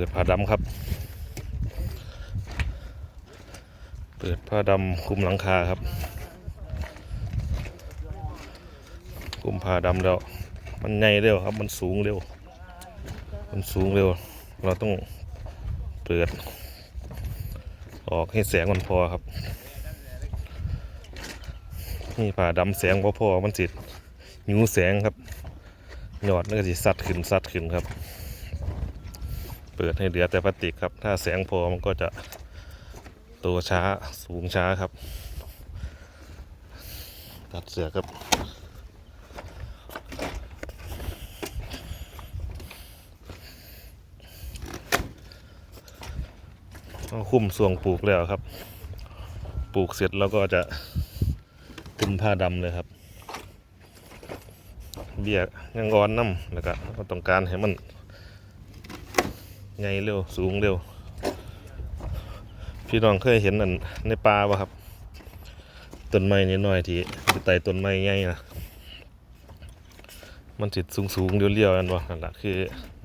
ปิดผ้าดำครับ เปิดผ้าดำคุมหลังคาครับ คุมผ้าดำแล้ว มันใหญ่เร็วครับ มันสูงเร็ว มันสูงเร็ว เราต้องเปิด ออกให้แสงมันพอครับ นี่ผ้าดำแสงพอพอมันสิหิวแสงครับ หยอดมันก็สิสัดขึ้นสัดขึ้นครับ เปิดให้เหลือแต่พลาสติกครับ ถ้าแสงพอมันก็จะโตช้าสูงช้าครับ ตัดเสือครับคุ้มส่วงปลูกแล้วครับ ปลูกเสร็จแล้วก็จะคุมผ้าดำเลยครับ เบี้ยยังอ่อนน้ำแล้วก็เราต้องการให้มัน ใหญ่เร็วสูงเร็ว พี่น้องเคยเห็นอันในป่าปะครับต้นไม้นิดหน่อยที่อยู่ต้นไม้ใหญ่นะมันจิตสูงสูงๆเรียวๆกันวะนั่นแหละคือ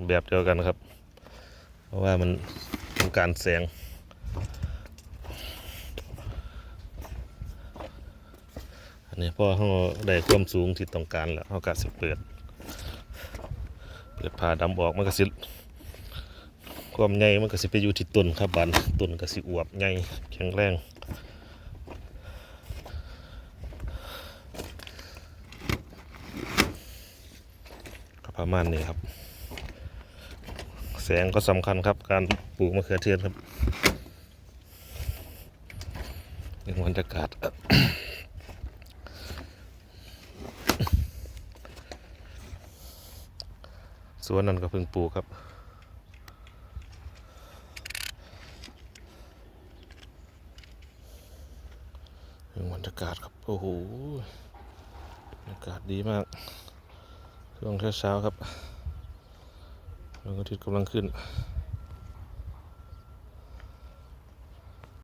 แบบเดียวกันครับ เพราะว่ามันต้องการแสง อันนี้พอเราได้ความสูงที่ต้องการแล้วเราก็สิเปิด เปิดผ้าดำออกมันก็สิ ความใหญ่มันก็สิไปอยู่ที่ต้นครับบันต้นก็สิอวบใหญ่แข็งแรงก็ประมาณนี้ครับ แสงก็สำคัญครับการปลูกมะเขือเทศครับเรื่องบรรยากาศสวนนั่นก็เพิ่งปลูกครับ เงบรรยากาศครับ โอ้โหบรรยากาศดีมาก ช่วงเช้าๆครับดวงอาทิตย์กำลังขึ้น